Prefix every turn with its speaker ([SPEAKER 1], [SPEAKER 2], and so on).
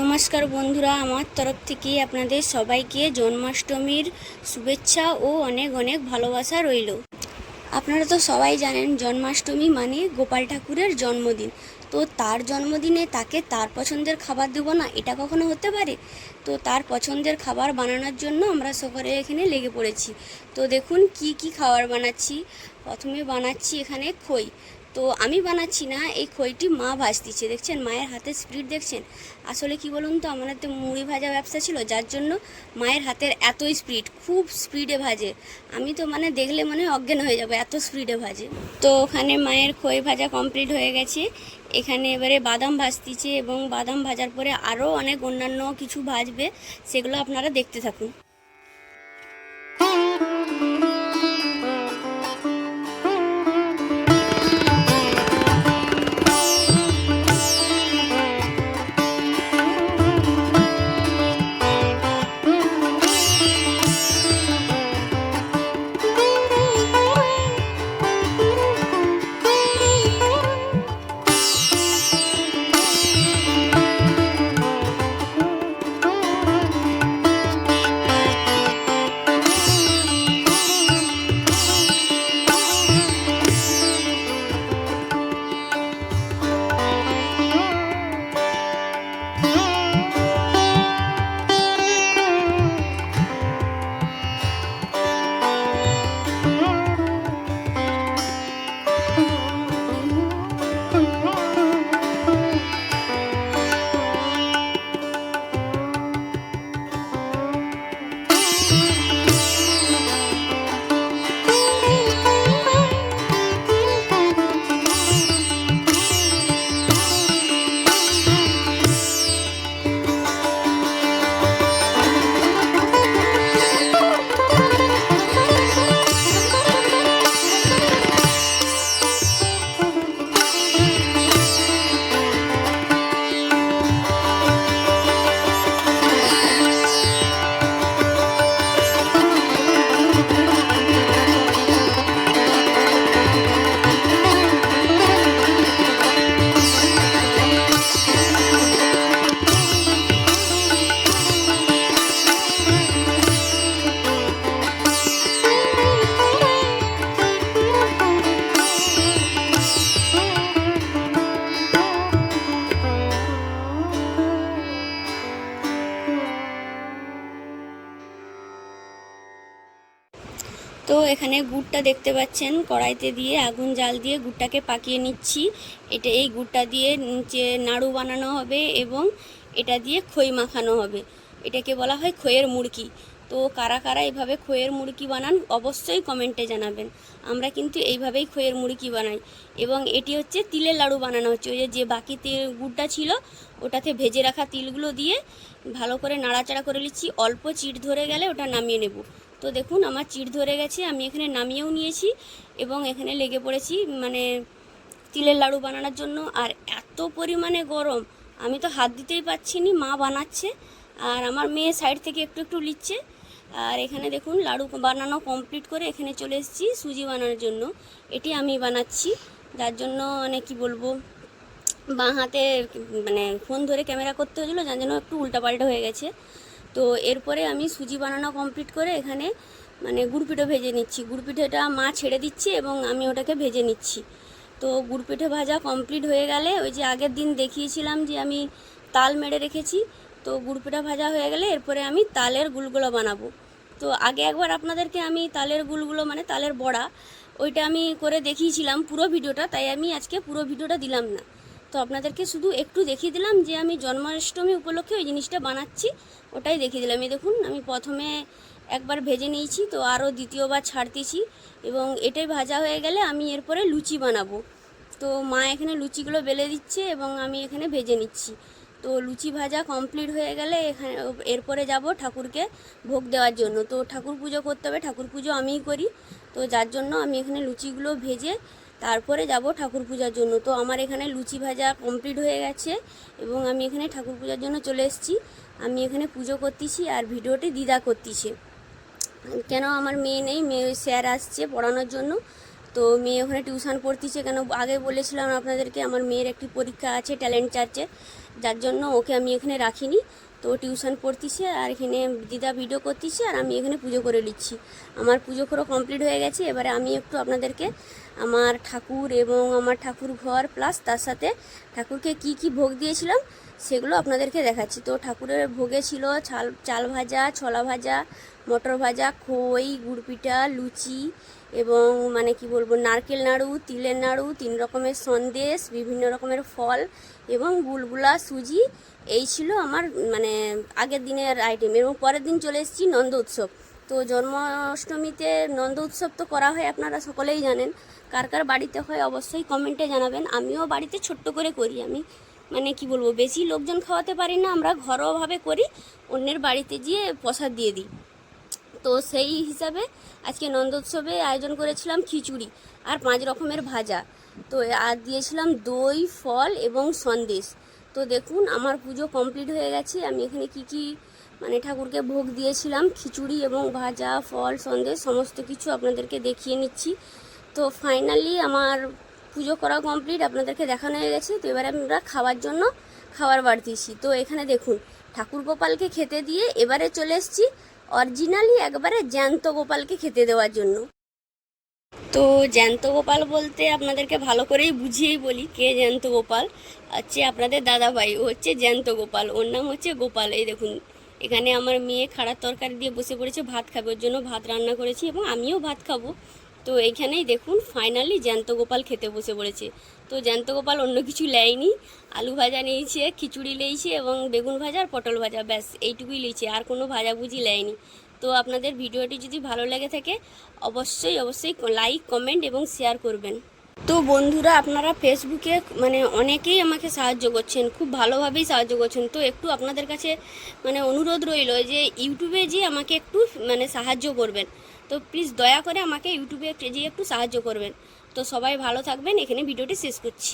[SPEAKER 1] নমস্কার বন্ধুরা, আমার তরফ থেকে আপনাদের সবাইকে জন্মাষ্টমীর শুভেচ্ছা ও অনেক অনেক ভালোবাসা রইল। আপনারা তো সবাই জানেন, জন্মাষ্টমী মানে গোপাল ঠাকুরের জন্মদিন। তো তার জন্মদিনে তাকে তার পছন্দের খাবার দেবো না, এটা কখনো হতে পারে? তো তার পছন্দের খাবার বানানোর জন্য আমরা সকলে এখানে লেগে পড়েছি। তো দেখুন কি কি খাবার বানাচ্ছি। প্রথমে বানাচ্ছি এখানে খই। তো আমি বানাচ্ছি না, এই খইটি মা ভাজতিছে দেখছেন, মায়ের হাতের স্পিড দেখছেন? আসলে কি বলুন তো, আমার তো মুড়ি ভাজা ব্যবসা ছিল, যার জন্য মায়ের হাতের এত স্পিড খুব স্পিডে ভাজে। আমি তো মানে দেখলে মনে অজ্ঞান হয়ে যাব, এত স্পিডে ভাজে। তো ওখানে মায়ের খই ভাজা কমপ্লিট হয়ে গেছে। এখানে এবারে বাদাম ভাজতিছে এবং বাদাম ভাজার পরে আরও অনেক অন্যান্য কিছু ভাজবে, সেগুলো আপনারা দেখতে থাকুন। তো এখানে গুড়টা দেখতে পাচ্ছেন, কড়াইতে দিয়ে আগুন জাল দিয়ে গুড়টাকে পাকিয়ে নিচ্ছি। এটা এই গুড়টা দিয়ে নিচে নাড়ু বানানো হবে এবং এটা দিয়ে খই মাখানো হবে। এটাকে বলা হয় খইয়ের মুড়কি। তো কারা কারা এইভাবে খইয়ের মুড়কি বানান অবশ্যই কমেন্টে জানাবেন। আমরা কিন্তু এইভাবেই খইয়ের মুড়কি বানাই। এবং এটি হচ্ছে তিলের লাড়ু বানানো হচ্ছে। ওই যে বাকি তিল গুড়টা ছিল, ওটাতে ভেজে রাখা তিলগুলো দিয়ে ভালো করে নাড়াচাড়া করে নিচ্ছি। অল্প চিট ধরে গেলে ওটা নামিয়ে নেব। তো দেখুন, আমার চিট ধরে গেছে, আমি এখানে নামিয়েও নিয়েছি এবং এখানে লেগে পড়েছি মানে তিলের লাড়ু বানানোর জন্য। আর এত পরিমাণে গরম, আমি তো হাত দিতেই পারছি নি, মা বানাচ্ছে, আর আমার মেয়ে সাইড থেকে একটু একটু লিচ্ছে আর এখানে দেখুন, লাড়ু বানানো কমপ্লিট করে এখানে চলে এসেছি সুজি বানানোর জন্য। এটি আমি বানাচ্ছি, যার জন্য মানে কি বলব, বাঁ হাতে মানে ফোন ধরে ক্যামেরা করতে হয়েছিল, যার জন্য একটু উল্টাপাল্টা হয়ে গেছে। তো এরপরে আমি সুজি বানানো কমপ্লিট করে এখানে মানে গুড় পিঠে ভেজে নিচ্ছি। গুড় পিঠেটা মা ছেড়ে দিচ্ছে এবং আমি ওটাকে ভেজে নিচ্ছি। তো গুড় পিঠে ভাজা কমপ্লিট হয়ে গেলে ওই যে আগের দিন দেখিয়েছিলাম যে আমি তাল মেরে রেখেছি, তো গুড় পিঠা ভাজা হয়ে গেলে এরপরে আমি তালের গুলগুলো বানাবো। তো আগে একবার আপনাদেরকে আমি তালের গুলগুলো মানে তালের বড়া, ওইটা আমি করে দেখিয়েছিলাম পুরো ভিডিওটা, তাই আমি আজকে পুরো ভিডিওটা দিলাম না। তো আপনাদেরকে শুধু একটু দেখিয়ে দিলাম যে আমি জন্মাষ্টমী উপলক্ষে ওই জিনিসটা বানাচ্ছি, ওটাই দেখিয়ে দিলাম। এই দেখুন, আমি প্রথমে একবার ভেজে নিয়েছি, তো আরও দ্বিতীয়বার ছাড়তেছি এবং এটাই ভাজা হয়ে গেলে আমি এরপরে লুচি বানাবো। তো মা এখানে লুচিগুলো বেলে দিচ্ছে এবং আমি এখানে ভেজে নিচ্ছি। তো লুচি ভাজা কমপ্লিট হয়ে গেলে এখানে এরপরে যাব ঠাকুরকে ভোগ দেওয়ার জন্য। তো ঠাকুর পুজো করতে হবে, ঠাকুর পুজো আমিই করি। তো যার জন্য আমি এখানে লুচিগুলো ভেজে তারপরে যাব ঠাকুর পূজার জন্য। তো আমার এখানে লুচি ভাজা কমপ্লিট হয়ে গেছে এবং আমি এখানে ঠাকুর পূজার জন্য চলে এসেছি। আমি এখানে পুজো করতেছি আর ভিডিওটি দিদা করতেছে। কেন আমার মেয়ে নেই? মেয়ে স্যার আসছে পড়ানোর জন্য। তো মেয়ে ওখানে টিউশন পড়তেছে কেন? আগে বলেছিলাম আপনাদেরকে, আমার মেয়ের একটি পরীক্ষা আছে ট্যালেন্ট চার্চে যার জন্য ওকে আমি এখানে রাখিনি। তো টিউশন পড়তিছে আর এখানে দিদা ভিডিও করতেছে আর আমি এখানে পুজো করে নিচ্ছি। আমার পুজো করে কমপ্লিট হয়ে গেছে। এবারে আমি একটু আপনাদেরকে আমার ঠাকুর এবং আমার ঠাকুর ঘর প্লাস তার সাথে ঠাকুরকে কি কি ভোগ দিয়েছিলাম সেগুলো আপনাদেরকে দেখাচ্ছি। তো ঠাকুরের ভোগে ছিল চাল চাল ভাজা, ছোলা ভাজা, মটর ভাজা, খই, গুড় পিঠা, লুচি এবং মানে কি বলব, নারকেল নাড়ু, তিলের নাড়ু, তিন রকমের সন্দেশ, বিভিন্ন রকমের ফল এবং বুলবুলা, সুজি, এই ছিল আমার মানে আগের দিনের আইটেম এবং পরের দিন চলে এসেছি নন্দ উৎসব। তো জন্মাষ্টমীতে নন্দ উৎসব তো করা হয়, আপনারা সকলেই জানেন। কার কার বাড়িতে হয় অবশ্যই কমেন্টে জানাবেন। আমিও বাড়িতে ছোট্ট করে করি, আমি মানে কি বলব, বেশি লোকজন খাওয়াতে পারি না, আমরা ঘরোয়াভাবে করি, অন্যের বাড়িতে গিয়ে প্রসাদ দিয়ে দিই। তো সেই হিসাবে আজকে নন্দোৎসবে আয়োজন করেছিলাম খিচুড়ি আর পাঁচ রকমের ভাজা। তো আর দিয়েছিলাম দই, ফল এবং সন্দেশ। তো দেখুন, আমার পুজো কমপ্লিট হয়ে গেছে। আমি এখানে কি কি মানে ঠাকুরকে ভোগ দিয়েছিলাম, খিচুড়ি এবং ভাজা, ফল, সন্দেশ, সমস্ত কিছু আপনাদেরকে দেখিয়ে নিচ্ছি। তো ফাইনালি আমার পুজো করা কমপ্লিট, আপনাদেরকে দেখানো হয়ে গেছে। তো এবারে আমরা খাওয়ার জন্য খাবার বাড়তেছি তো এখানে দেখুন, ঠাকুর গোপালকে খেতে দিয়ে এবারে চলে এসেছি অরিজিনালি একবারে জ্যান্ত গোপালকে খেতে দেওয়ার জন্য। তো জ্যান্ত গোপাল বলতে আপনাদেরকে ভালো করেই বুঝিয়েই বলি কে জ্যান্ত গোপাল। হচ্ছে আপনাদের দাদা ভাই ও হচ্ছে জ্যান্ত গোপাল, ওর নাম হচ্ছে গোপাল। এই দেখুন, এখানে আমার মেয়ে খাড়ার তরকারি দিয়ে বসে পড়েছে, ভাত খাবে, ওর জন্য ভাত রান্না করেছি এবং আমিও ভাত খাব। তো এইখানেই দেখুন ফাইনালি জ্যান্ত গোপাল খেতে বসে পড়েছে। তো জ্যান্ত গোপাল অন্য কিছু লেয়নি। আলু ভাজা নিয়েছে, খিচুড়ি লেইছে এবং বেগুন ভাজা আর পটল ভাজা। ব্যাস, এইটুকুই লিয়েছে আর কোনো ভাজাভুজি লেয়নি। তো আপনাদের ভিডিওটি যদি ভালো লেগে থাকে, অবশ্যই অবশ্যই লাইক কমেন্ট এবং শেয়ার করবেন। তো বন্ধুরা, আপনারা ফেসবুকে মানে অনেকেই আমাকে সাহায্য করছেন, খুব ভালোভাবেই সাহায্য করছেন। তো একটু আপনাদের কাছে মানে অনুরোধ রইল যে ইউটিউবে যে আমাকে একটু মানে সাহায্য করবেন। তো প্লিজ দয়া করে আমাকে ইউটিউবে যে একটু সাহায্য করবেন। তো সবাই ভালো থাকবেন এখানে ভিডিওটি শেষ করছি।